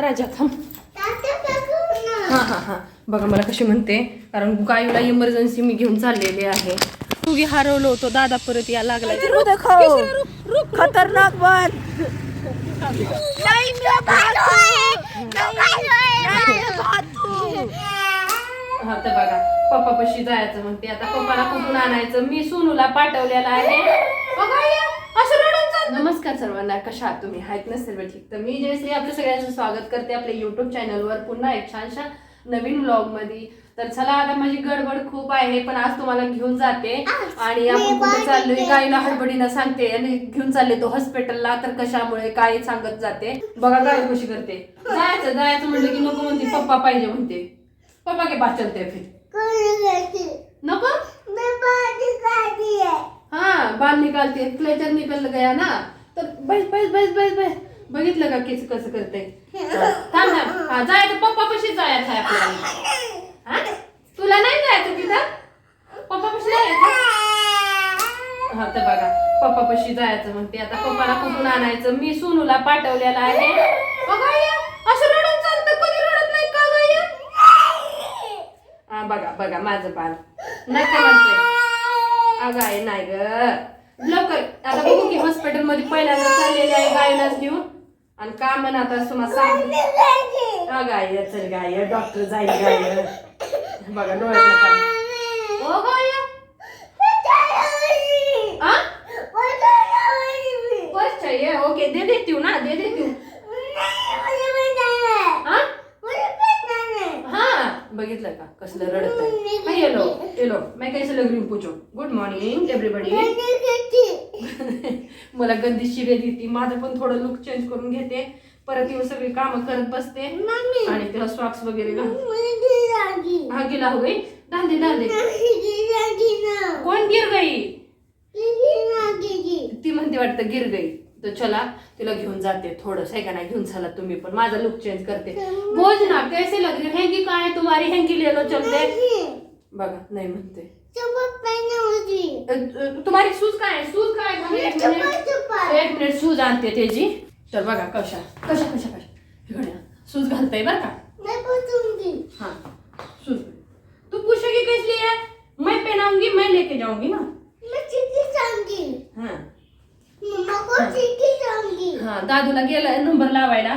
राजा थांब. हा हा हा. बघा मला कशी म्हणते. कारण गाईला इमर्जन्सी मी घेऊन चाललेली आहे. तुगी हरवलो होतो. दादा परत या लागला. खतरनाक बन. हा तर बघा. पप्पा पशी जायचं म्हणते. आता पप्पाला कुठून आणायचं? मी सोनूला पाठवलेला आहे. असं नमस्कार सर्वांना कशा आहात तुम्ही? आहेत ना सर्व ठीक? तर मी जयश्री आपल्या सगळ्यांचं स्वागत करते आपल्या युट्यूब चॅनलवर पुन्हा एक छानशा नवीन ब्लॉगमध्ये तर चला आता माझी गडबड खूप आहे पण आज तुम्हाला घेऊन जाते. आणि आपण कुठे चाललोय गाईला हडबडीनं सांगते. आणि घेऊन चालले तो हॉस्पिटलला तर कशामुळे काय सांगत जाते. बघा गाय कशी करते. जायचं जायचं म्हणलं की नको म्हणते पप्पा पाहिजे म्हणते. पप्पा के पास चलते फिर नको? हाँ बाल निकालते क्लेचर निकल गया ना तर बस बस बस बस बस. बघितलं का केस कसं करते? थांब थांब हा जायचं पप्पा पशी जायचं आहे आपल्याला. हा? तुला नाही जायचं तिथं? पप्पा पशी जायचं? हा तर बघा पप्पा पशी जायचं म्हणते. आता पप्पाला कुठून आणायचं? मी सोनूला पाठवलेला आहे. बघा असं रडत चालतं. कधी रडत नाही का हा बघा बघा माझं बाल नाही का म्हणते. अगं आहे नाही ग. लवकर. आता बघू की हॉस्पिटलमध्ये पहिल्यांदा चाललेली आहे गायलाच घेऊन. आणि का म्हण आता तुम्हाला सांग. अगं आहे चल गाय डॉक्टर जाईल गाय बघा गाय बस चाहिए ओके दे देती हूँ ना दे देती हा हा बघितलं का? कसलं रडत आहे येलो येलो मैं कैसे लग रही हूँ पूछो. गुड मॉर्निंग एव्हरीबडी मला गंदी शिवे देते. माझं पण थोडं लुक चेंज करून घेते. परत येऊन सगळी कामं करत बसते. आणि त्याला सॉक्स वगैरे हा गेला हो गई डाल दे डाल दे. कोण गिर गई ती म्हणते वाटतं गिर गई तर चला तिला घेऊन जाते थोडस. आहे का नाही घेऊन चला तुम्ही पण. माझा लुक चेंज करते. बोझ ना कैसे लग? रही हैंगी काय? है तुम्हारी हैंगी ले लो चलते बघा नाही म्हणते. तुम्हारी सूज काय? सूज काय? एक मिनिट सूज आणते त्याची तर बघा कशा? कशा कशा कशा? इकडे. सूज घालताय बरं का? हाँ सूज तू पूछेगी किस लिए मैं पहनाऊँगी मैं लेके जाऊँगी ना? मैं हाँ. हाँ दादूला गेला नंबर लावायला.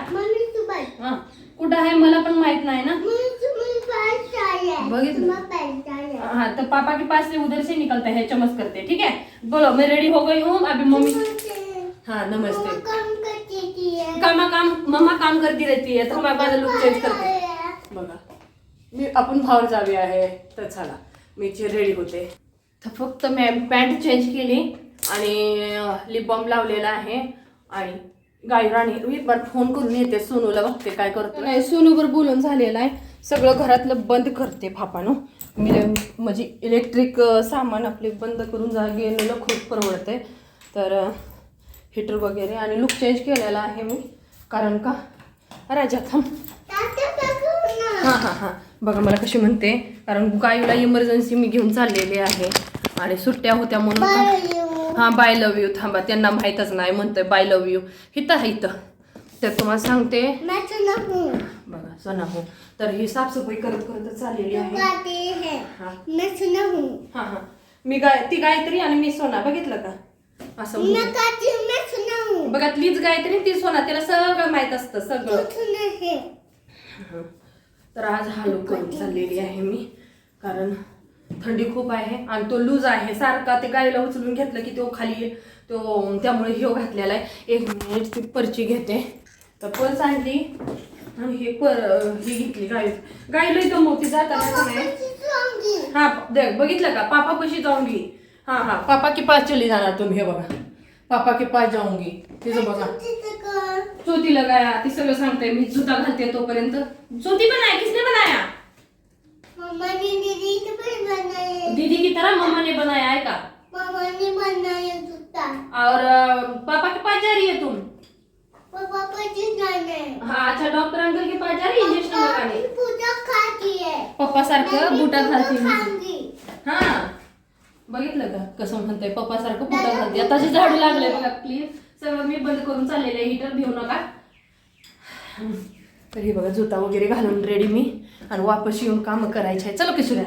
हा कुठं आहे मला पण माहीत नाही ना? हाँ तो पापा के पास से उधर से निकलता है चमच करते ठीक है बोलो मैं रेडी हो गई हूँ? अभी मम्मी हाँ नमस्ते. कामा काम मम्मा काम करती रहती है तर लुक चेंज करते. बघा. मी आपण भावर जावे आहे तर चला. मी रेडी होते. तर फक्त मी पॅन्ट चेंज केली. आणि लिप बाम लावलेला आहे. आणि गाई राणी मी पण फोन करून येते सोनूला बघते काय करतो नाही सोनूवर बोलून झालेलं आहे. सगळं घरातलं बंद करते फापानो मी म्हणजे इलेक्ट्रिक सामान आपले बंद करून जा गेलेलं खूप परवडते तर हिटर वगैरे आणि लुक चेंज केलेला आहे मी. कारण का? राजा थांब. हां हां हां. बघा मला कशी म्हणते. कारण गाईला इमर्जन्सी मी घेऊन चाललेली आहे. आणि सुट्ट्या होत्या म्हणून का- हां बाय लव यू थांबा त्यांना माहीतच नाही म्हणतोय बाय लव यू हिथं आहे इथं. तर तुम्हाला सांगते. बघा सणा हो. तर ही साफसफाई करत करत चाललेली आहे. हां. हां. हां मी गाय ती गायत्री आणि मी सोना बघितलं का? असं. बघा तीच गायत्री ती सोना तिला सगळं माहीत असतं सगळं. हं. तर आज हा लुक करून चाललेली आहे मी. कारण थंडी खूप आहे आणि तो लूज आहे. सारखा ते गायला उचलून घेतलं की तो खाली तो त्यामुळे ह्यो घातलेला आहे. एक मिनिट ती पर्ची घेते. तर पर्स आणली आणि हे पर ही घेतली गाय. गायला इथं मोठी जाताना हा देख बघितलं का? पापा कशी जाऊंगी? हा हा. पापा के पास चली जाणार तुम्ही हे बघा. पापा के पास जाऊंगी. तिचं बघा. चोती लगाया ती सगळं सांगते. मी जुता घालते तोपर्यंत. चोती बनाया किसने बनाया दीदी की तरह मम्मा ने बनाया है का और अ, पापा के पास जा रही है तुम? हाँ। अच्छा डॉक्टर अंकल के पास जा रही है इंजेक्शन लगाने? पप्पा सारखं बुटा घालते हा। बघितलं का? कसं म्हणते पप्पा सारखं बुटा घालते आताचे झाडू लागले बघा प्लीज सगळं मी बंद करून चाललेलं आहे हिटर भिवू नका. तर हे बघा जुता वगैरे घालून रेडी मी. आणि वापस येऊन कामं करायचे आहे. चलो किशोऱ्या.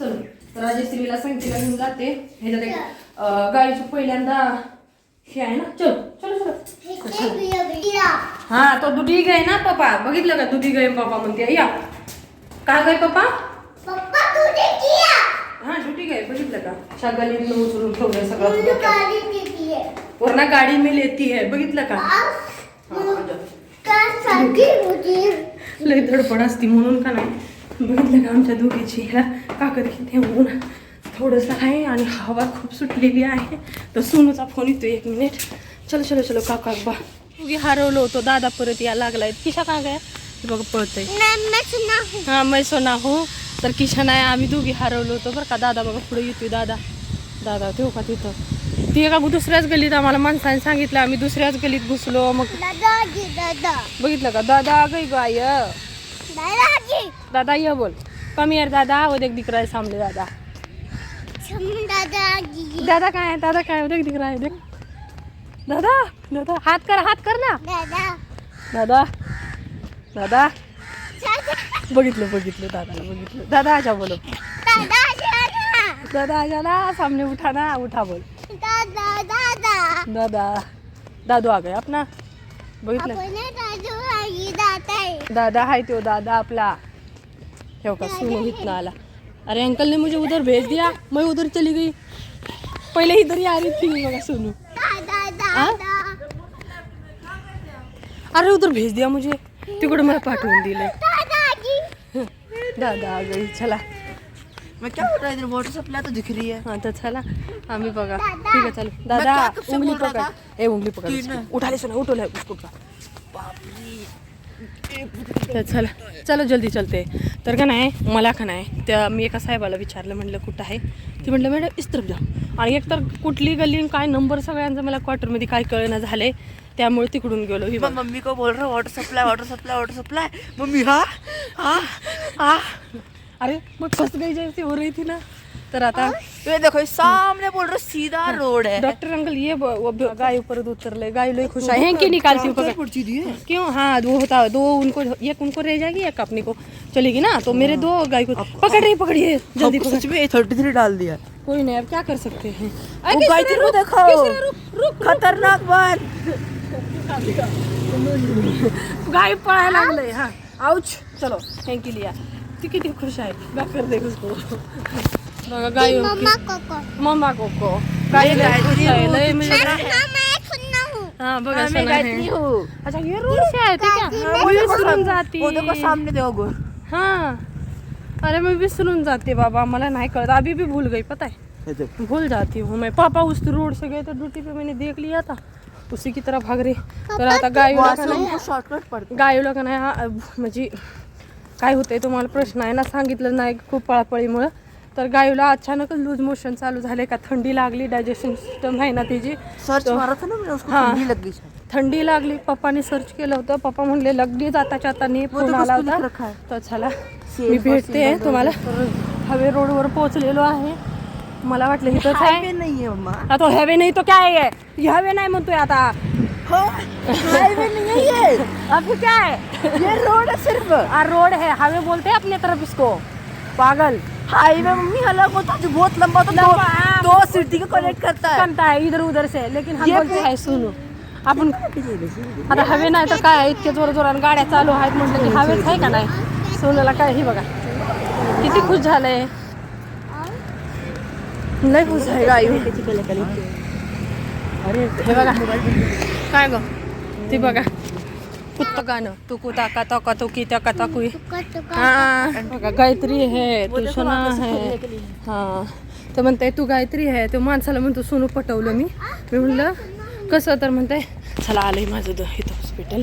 चलो. तर राजश्रीला संगीला घेऊन जाते. ह्याच्यात एक गाडीचं पहिल्यांदा हे आहे ना. चल चलो चलो. हा तो दुधी गाय ना पप्पा. बघितलं का? दुधी गाय पप्पा म्हणते. या. का गाय पप्पा? हा दुधी गाय. बघितलं का? शागालीनं उचलून ठेवलंय सगळं. वरना गाडी मी लेती आहे. बघितलं का? हा, लय धडपड असती म्हणून का नाही? बघितलं का आमच्या दोघीची? ह्याला काकद घेते म्हणून थोडंसं आहे आणि हवा खूप सुटलेली आहे. तर सोनूचा फोन येतो एक मिनिट चलो चलो चलो काका बा. दोघी हरवलो होतो. दादा परत या लागलाय. किशा का काय बघ पळतय. हा मै सोना हो. तर किशा नाही आम्ही दोघी हरवलो होतो बरं का. दादा बघा पुढे येतोय दादा. दादा ठेवू का तिथं? ती एका दुसऱ्याच गल्लीत आम्हाला माणसाने सांगितलं आम्ही दुसऱ्याच गल्लीत घुसलो. मग बघितलं का? दादा गई गाय दादा ये बोल. कम यार दादा. रहा है सामने दादा. दादा काय दादा काय आहे? देख दिख रहा है देख. दादा दादा हात कर हात कर ना. दादा. दादा बघितलं बघितलं दादाला बघितलं. दादा आजा बोलो दादा आजा ना सामने उठा ना उठा बोल. दादा दादू. आ गया अपना. बघितलं? दादा हाय तो दादा आपला. हो का सुनो इतना आला. अरे अंकल ने मुझे उधर भेज दिया मैं उधर चली गई. पहले इधर ही आ रही थी बघा सुनू. अरे उधर भेज दिया मुझे. तिकडे मला पाठवून दिले. दादा आ गई चला. मैं क्या बोल रहा है इधर वाटर सप्लाई तो दिख रही है हाँ तो चला आम्ही बघा. ठीक आहे चल. दादा उंगली पकड. ए उंगली पकड. तीन. है। उठा ले सुना उठो ले उसको उठा तर चला चलो जल्दी चलते. तर का नाही मला का नाही त्या मी एका साहेबाला विचारलं म्हटलं कुठं आहे? ते म्हटलं मॅडम इस तरफ जा आणि एक तर कुठली गल्ली आणि काय नंबर सगळ्यांचा मला क्वार्टरमध्ये काय कळणं झालंय त्यामुळे तिकडून गेलो. ही. मम्मी को बोल रहा water supply water supply water supply mummy हाँ? हाँ? हाँ? अरे मैं फस गई जैसी हो रही थी ना तर आता। ये देखो सामने बोल रहा सीधा रोड है। डॉक्टर अंकल ये वो गाय ऊपर उतरले गाय लोग खुश है। कि निकालती हूँ है क्यों हाँ वो होता है दो उनको एक उनको रह जाएगी एक अपने को चलेगी ना तो मेरे दो गाय को पकड़ रही पकड़िए जल्दी सच में थर्टी थ्री डाल दिया कोई नहीं अब क्या कर सकते हैं? वो गायत्री को देखो। खतरनाक बात। गाय पळायला लागले हाँ आउच चलो थैंक यू लिया। ती किती खुश बॅक कर दे उसको। बघा गाय मम्मा कोको। गाय खुश हाँ बघा मैं सुना गायत्री है। हूँ अच्छा ये रोड से आए थे क्या? वो मैं देखो जाती वो देखो सामने देखो हाँ। अरे मैं विसरून जाती बाबा। मला नहीं कळत अभी भी भूल गई पता है? भूल जाती हूँ मैं। पापा उस रोड से गए थे ड्यूटी पे मैंने देख लिया था। उसी की तरफ़ भाग रही। तर आता गाय नाही म्हणजे काय होतंय तुम्हाला प्रश्न आहे ना सांगितलं नाही खूप पळापळीमुळं. तर गायला अचानकच लूज मोशन चालू झाले का? थंडी लागली डायजेशन सिस्टम आहे ना तिची. सर्च तो- मारा था ना मैंने उसको हाँ। ठंडी लग गई शायद. थंडी लागली पप्पाने सर्च केलं होतं. पप्पा म्हणले लगडी जाताच्या आता नी फोन तो आला लिख होता तर चला मी भेटते तुम्हाला. हवे रोडवर पोहोचलेलो आहे. मला वाटलं इथंच आहे हाईवे नहीं है मम्मा हा तो हवे नाही तो काय आहे? हवे नाही म्हणतोय आता. हाईवे नहीं है ये अभी क्या? है ये रोड है सिर्फ. आ रोड है हवे बोलते हैं अपने तरफ इसको. पागल. हाईवे मम्मी अलग होता है जो बहुत लंबा है हाँ। दो, दो सिटी को कनेक्ट करता है. बनता है इधर उधर से. लेकिन हम बोलते हैं सुनो आपण आता हवे नाही तर काय इतके जोर जोरात गाड्या चालू आहेत म्हटलं की हवेच आहे का नाही? सोनूला काय ही बघा. किती खुश झालंय. लय खुश आहे गायू अरे हे बघा. काय ग? ते बघा. कुत्त गाणं. तू कुता का तो का तू की त्या का कुई हाँ. बघा गायत्री है तू सुना है हां. तर म्हणते तू गायत्री आहे. तो माणसाला म्हणतो सोनू पटवलं मी. मी म्हणलं कसं? तर म्हणते चला आलंय माझं द- इथं हॉस्पिटल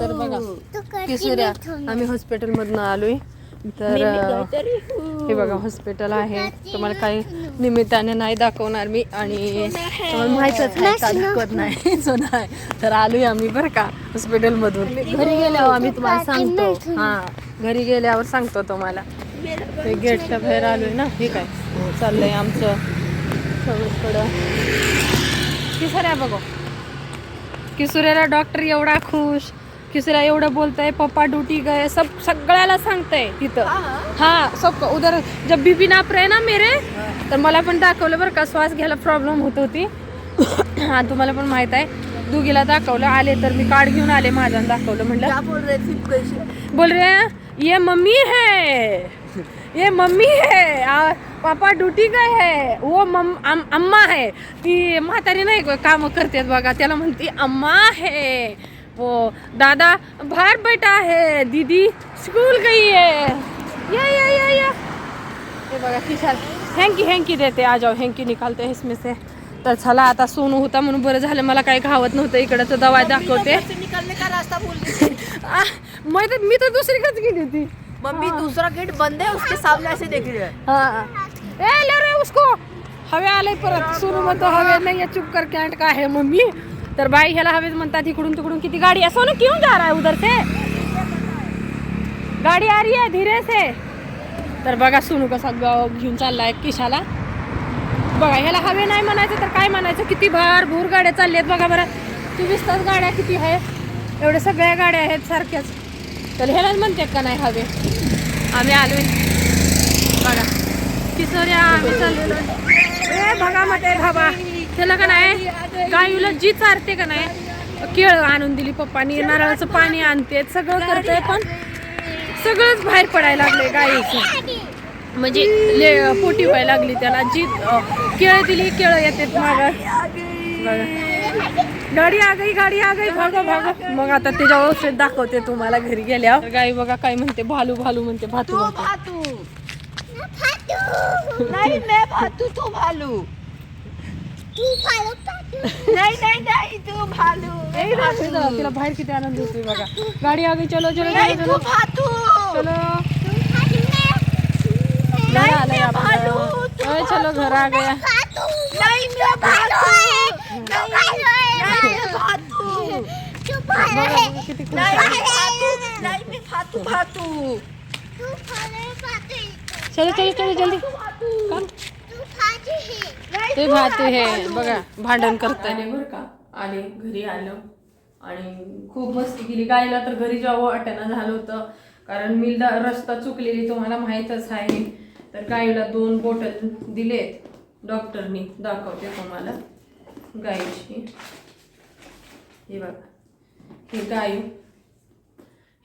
तर बघा किसुऱ्या आम्ही हॉस्पिटलमधनं आलोय. तर हे बघा हॉस्पिटल आहे. तुम्हाला काही निमित्ताने नाही दाखवणार मी आणि तुम्हाला माहीतच आहे का दाखवत नाही सो नाही. तर आलोय आम्ही बरं का हॉस्पिटलमधून घरी गेल्यावर आम्ही तुम्हाला सांगतो. हां घरी गेल्यावर सांगतो तुम्हाला. ते गेटच्या बाहेर आलोय ना हे काय? चाललंय आमचं. सगळीकडं. किसऱ्या बघो. किसुऱ्याला डॉक्टर एवढा खुश. किसरा एवढं बोलतंय पप्पा ड्यूटी गए सब सगळ्याला सांगतंय तिथं. हा सब उधर जब बीबी नाप रहे ना मेरे तर मला पण दाखवलं बरं का श्वास घ्यायला प्रॉब्लेम होत होती. हा तुम्हाला पण माहीत आहे. दुगीला दाखवलं आले तर मी कार्ड घेऊन आले माझ्या दाखवलं म्हणलं. क्या बोल हैं ये मम्मी है ये मम्मी है आ, पापा ड्युटी गए है वो मम अम, अम्मा है. ती म्हातारी नाही काम करते बघा त्याला म्हणते अम्मा है. वो दादा बाहर बैठा है दीदी स्कूल गई है। या या या या। हे बघा किशाल हँकी हँकी देते आ जाओ हँकी निकालते हैं इसमें से। तर चला आता सोनू होता म्हणून बरं झालं मला काही घावत नव्हतं इकडं तर दवा दाखवते. आ, मैं तर दुसरीकडेच गेली होती. मम्मी दूसरा गेट बंद है उसके सामने ऐसे देख रही है हा. ए ले रे उसको. हवे आले परत. सुरू म्हणतो हवे नाही चुप कर कॅन्ट का आहे मम्मी? तर बाई ह्याला हवेच म्हणतात इकडून तिकडून किती गाडी असो ना क्यों जा रहा है उधर से? गाडी आ रही है धीरे से. तर बघा सोनू कसा घेऊन चाललाय किशाला. बघा ह्याला हवे नाही म्हणायचं तर काय म्हणायचं? किती भार भूर गाड्या चालल्या आहेत. बघा बरं चोवीस तास गाड्या किती आहे एवढ्या सगळ्या गाड्या आहेत सारख्याच. तर ह्यालाच म्हणते का नाही हवे? आम्ही आलोय. बघा किशोर्या आम्ही चाललेलो ए बघा मध्ये हवा त्याला का नाही? गायूला जी चारते का नाही? केळ आणून दिली पप्पानी नारळाचं पाणी आणते सगळं करते पण सगळंच बाहेर पडायला लागले गाईचं. म्हणजे ले पोटी व्हायला लागली त्याला. जी केळ दिली केळ येतात माग. गाडी आ गई गाडी आ गई भागा भागा. मग आता त्याच्या औषध दाखवते तुम्हाला घरी गेल्यावर. गाई बघा काय म्हणते भालू भालू म्हणते भातू भातू. भातू. नहीं मैं भातू तू भालू. नहीं नहीं नहीं तू भालू ए, रात्री जरा तिला बाहेर किती आनंद होतोय बघा. गाडी आ गई चलो चलो नहीं चलो तू चलो. भातू चलो. घर नहीं आलंय मैं. भालू. तू ओए, चलो घर आ गया नहीं मैं भातू नहीं मैं भातू बघा, बघा, किती खुश नहीं आहे. मैं भातू नहीं मैं भातू भातू चलो चलो चलो जल्दी. काम. ते भाते हे बघा भांडण करताय. बरं का? आले घरी आलं. आणि खूप मस्ती केली. गायला तर घरी जावं वाटेना झालं होतं. कारण मी रस्ता चुकलेली तुम्हाला माहीतच आहे. तर गायला दोन बॉटल दिलेत डॉक्टरनी. दाखवते तुम्हाला गायची. हे बघा. हे गाय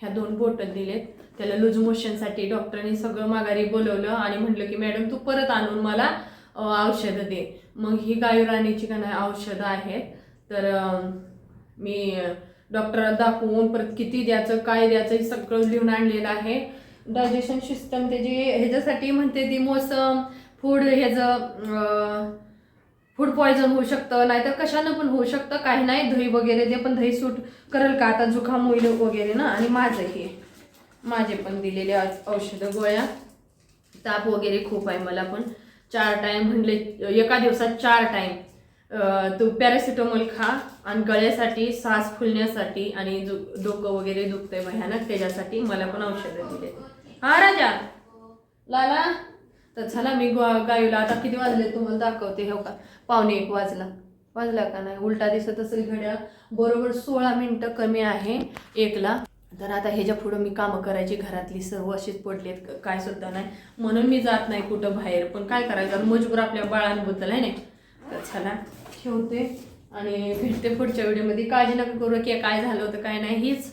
ह्या दोन बॉटल दिलेत. त्याला लूज मोशनसाठी डॉक्टरने सगळं माघारी बोलवलं आणि म्हटलं की मॅडम तू परत आणून मला औषधं दे. मग ही गायू राणीची का नाही औषधं आहेत. तर मी डॉक्टरला दाखवून परत किती द्यायचं काय द्यायचं हे सगळं लिहून आणलेलं आहे. डायजेशन सिस्टम त्याची ह्याच्यासाठी म्हणते ती मोसम फूड ह्याचं फूड पॉयझन होऊ शकतं नाहीतर कशानं पण होऊ शकतं. काही नाही दही वगैरे ते पण दही सूट करेल का? आता जुखाम होईल वगैरे ना आणि माझं हे. माझे पण दिलेले औषधं गोळ्या. ताप वगैरे खूप आहे मला पण. चार टाईम म्हणले एका दिवसात चार टाईम तू पॅरासिटामॉल खा आणि गळ्यासाठी सास फुलण्यासाठी आणि डोकं वगैरे दुखतंय भयानक त्याच्यासाठी मला पण औषधं दिले. हा राजा. लाला तर चला मी ग- गायूला आता किती वाजले तुम्हाला दाखवते हो का? पावणे एक वाजला. वाजला का नाही? उलटा दिसत असेल घड्याळ. बरोबर सोळा मिनटं कमी आहे. एकला. तर आता ह्याच्या पुढं मी कामं करायची घरातली सर्व अशीच पडलेत काय सुद्धा नाही. म्हणून मी जात नाही कुठं बाहेर. पण काय करायचं? मजबूर आपल्या बाळांबद्दल आहे नाही तर चला ठेवते. आणि भेटते पुढच्या व्हिडिओमध्ये. काळजी नका करू की काय झालं होतं काय नाही हीच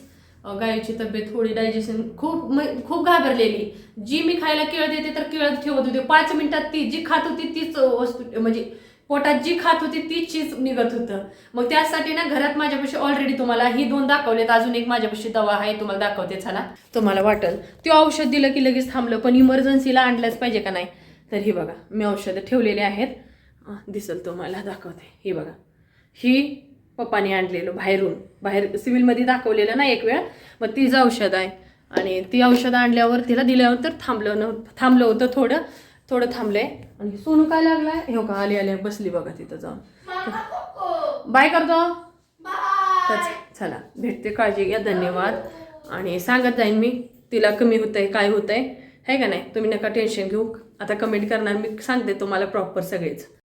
गायची तब्येत थोडी डायजेशन खूप खूप घाबरलेली. जी मी खायला केळ देते तर केळ ठेवत होते. पाच मिनिटात ती जी खात होती तीच वस्तू म्हणजे पोटात जी खात होती ती चीज निघत होतं. मग त्यासाठी ना घरात माझ्यापाशी ऑलरेडी तुम्हाला ही दोन दाखवलेत. अजून एक माझ्यापाशी दवा आहे तुम्हाला दाखवते चला. तुम्हाला वाटेल. ते औषध दिलं की लगेच थांबलं पण इमर्जन्सीला आणलंच पाहिजे का नाही? तर ही बघा मी औषधं ठेवलेले आहेत. दिसेल तुम्हाला दाखवते. ही बघा. ही पप्पाने आणलेलं बाहेरून. बाहेर सिव्हिलमध्ये दाखवलेलं ना एक वेळ. मग तीच औषध आहे. आणि ती औषधं आणल्यावर तिला दिल्यावर तर थांबलं नव्हतं थांबलं होतं थोडं. थोडं थांबलं आहे आणि सोनू काय लागलाय? हो का आली आली बसली बघा तिथं जाऊन. बाय करतो. चला भेटते काळजी घ्या धन्यवाद. आणि सांगत जाईन मी तिला कमी होतंय काय होतंय. है का नाही? तुम्ही नका टेन्शन घेऊ. आता कमेंट करणार मी सांगते तुम्हाला प्रॉपर सगळेच.